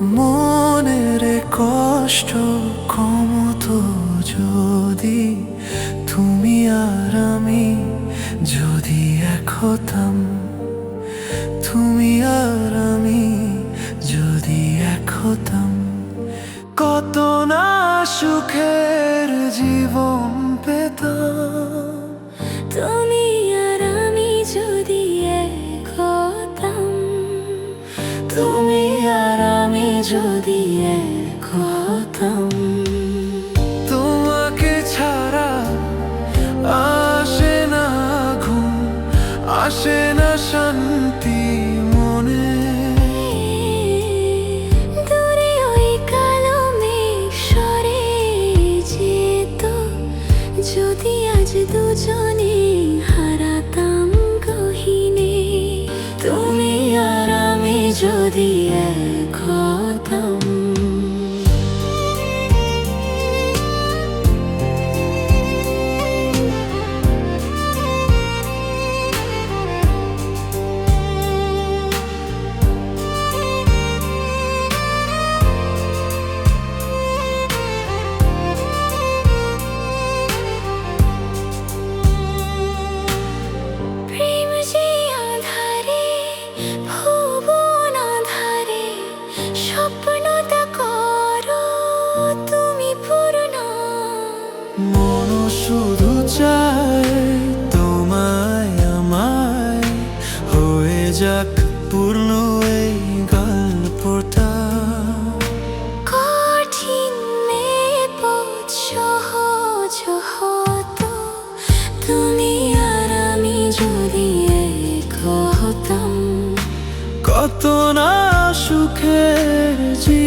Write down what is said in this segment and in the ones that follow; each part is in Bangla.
মনের কষ্ট কমতো যদি তুমি আর আমি যদি এক হতাম, তুমি আর আমি যদি এক হতাম। কত না সুখের জীবন পেতাম, তুমি আর আমি যদি এক হতাম, তুমি যদি এক হতাম তোমাকে ছাড়া আসে না ঘুম আসে না শান্তি মনে। দূরে ওই কালো সরে যেত যদি আজ দুজনে যদি এক হতাম স্বপ্নতা করো তুমি পূর্ণ। মন শুধু চায় তোমায় আমায়। হয়ে যাক পূর্ণ এই গল্পটা। কঠিন পথ সহজ হতো। তুমি আর আমি যদি এক হতাম। কত না সুখের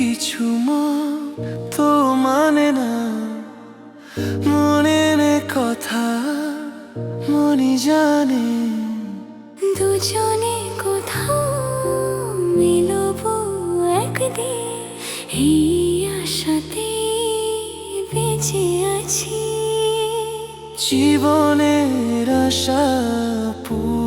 কিছু মন তো মানে না। মনে নে কথা মনি জানে। দুজনে কোথাও মিলব একদিন এই আশাতে বেঁচে আছি। জীবনের আশা পূর্ণ